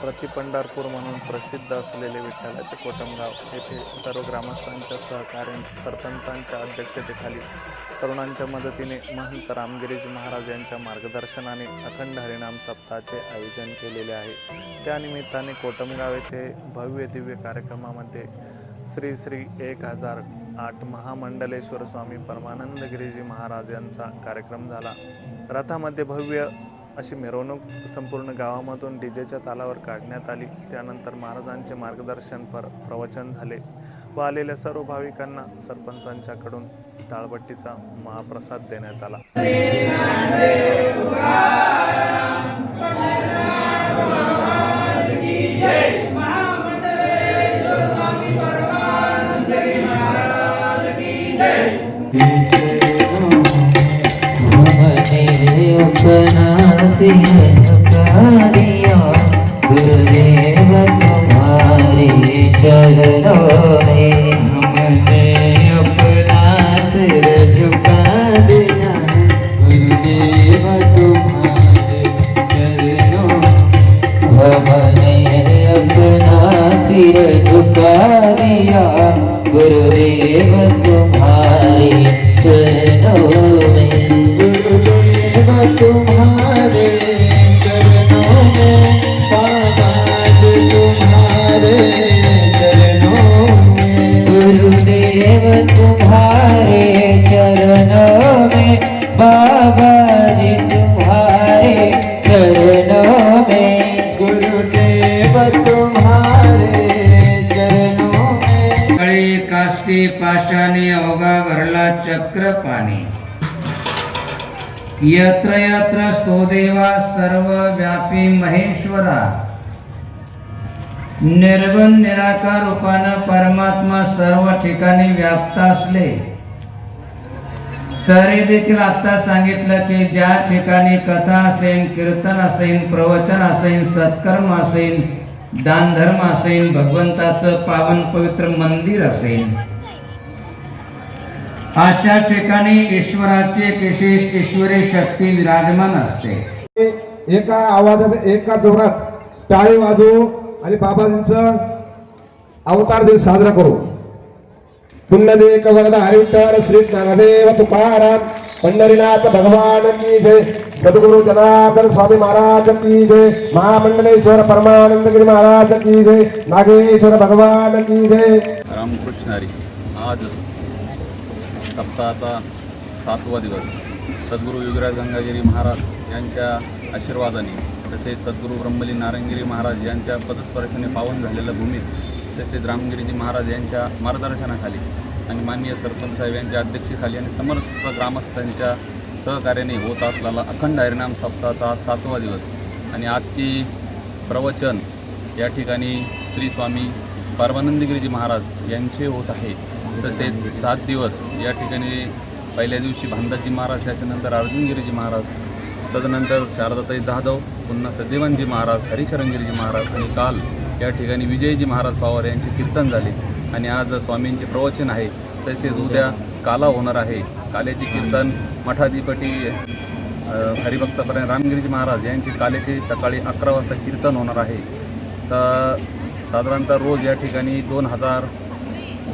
प्रतिपंढरपूर म्हणून प्रसिद्ध असलेले विठ्ठलाचे कोटमगाव येथे सर्व ग्रामस्थांच्या सहकार्याने सरपंचांच्या अध्यक्षतेखाली तरुणांच्या मदतीने महंत रामगिरीजी महाराज यांच्या मार्गदर्शनाने अखंड हरिनाम सप्ताहाचे आयोजन केलेले आहे. त्यानिमित्ताने कोटमगाव येथे भव्य दिव्य कार्यक्रमामध्ये श्री श्री एक हजार आठ महामंडलेश्वर स्वामी परमानंद गिरीजी महाराज यांचा कार्यक्रम झाला. रथामध्ये भव्य अशी मिरवणूक संपूर्ण गावामधून डी जेच्या तालावर काढण्यात आली. त्यानंतर महाराजांचे मार्गदर्शन पर प्रवचन झाले व आलेल्या सर्व भाविकांना सरपंचांच्याकडून ताळबट्टीचा महाप्रसाद देण्यात आला. अपनासिया गुरुदेव तुम्हारे चरणों में हमने अपना सिर झुका दिया गुरुदेव तुम्हारे चरणों हमने काष्टी पाशाने अवघा भरला चक्र पाणी. यत्र यत्र स्तोदेवा सर्व व्यापी महेश्वरा. निर्गुण निराकार रूपानं परमात्मा सर्व ठिकाणी व्याप्त असले. तरी देखील आता सांगितलं की ज्या ठिकाणी कथा असेल कीर्तन असेल प्रवचन असेल सत्कर्म असेल दानधर्म असेल भगवंताचं पावन पवित्र मंदिर असेल अशा ठिकाणी ईश्वराची विशेष ईश्वरी शक्ती विराजमान असते. एका आवाजात एका जोरात टाळी वाजवू आणि बाबाजींचं अवतार दिन साजरा करू. पुण्यदेक वरद हरिविठ्ठल श्री ज्ञानदेव तुकाराम पंढरीनाथ भगवान की जय. सद्गुरु जनार्दन स्वामी महाराज की जय. महामंडलेश्वर परमानंद गिरी महाराज की जय. नागेश्वर भगवान की जय. रामकृष्ण हरी आज सप्ताहाचा सातवा दिवस. सद्गुरू युगराज गंगागिरी महाराज यांच्या आशीर्वादाने तसेच सद्गुरू ब्रह्मली नारायणगिरी महाराज यांच्या पदस्पर्शाने पावन झालेल्या भूमीत तसेच रामगिरीजी महाराज यांच्या मार्गदर्शनाखाली आणि माननीय सरपंच साहेब यांच्या अध्यक्षतेखाली आणि समस्त ग्रामस्थांच्या सहकार्याने होत असलेला अखंड हरिनाम सप्ताहाचा आज सातवा दिवस. आणि आजची प्रवचन या ठिकाणी श्री स्वामी परमानंदगिरीजी महाराज यांचे होत आहे. तसेच सात दिवस या ठिकाणी पहिल्या दिवशी भांदाजी महाराज त्याच्यानंतर अर्जुनगिरीजी महाराज तदनंतर शारदाताई जाधव पुन्हा सदेवांजी महाराज हरिशरणगिरीजी महाराज आणि काल या ठिकाणी विजयजी महाराज पवार यांचे कीर्तन झाले. आणि आज स्वामींचे प्रवचन आहे. तसेच उद्या काला होणार आहे. काल्याचे कीर्तन मठाधिपती हरिभक्तपर्यंत रामगिरीजी महाराज यांचे कालेचे सकाळी अकरा वाजता कीर्तन होणार आहे. सा साधारणतः रोज या ठिकाणी दोन हजार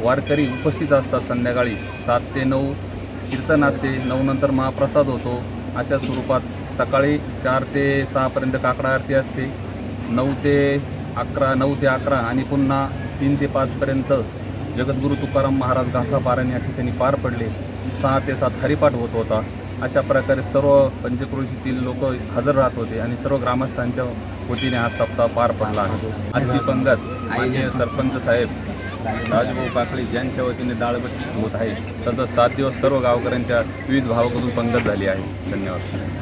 वारकरी उपस्थित असतात संध्याकाळी सात ते नऊ. कीर्तन असते नऊनंतर महाप्रसाद होतो. अशा स्वरूपात सकाळी चार ते सहापर्यंत काकडा आरती असते. नऊ ते अकरा नऊ ते अकरा आणि पुन्हा तीन ते पाचपर्यंत जगद्गुरू तुकाराम महाराज गाथापारायण या ठिकाणी पार पडले. सहा ते सात हरिपाठ होत होता. अशा प्रकारे सर्व पंचक्रोशीतील लोक हजर राहत होते आणि सर्व ग्रामस्थांच्या वतीने हा सप्ताह पार पडला आहे. आजची पंगत माननीय सरपंच साहेब राजभाऊ काकळे यांच्या वतीने दाळबट्टी होत आहे तसंच सात दिवस सर्व गावकऱ्यांच्या विविध भावाकडून पंगत झाली आहे. धन्यवाद.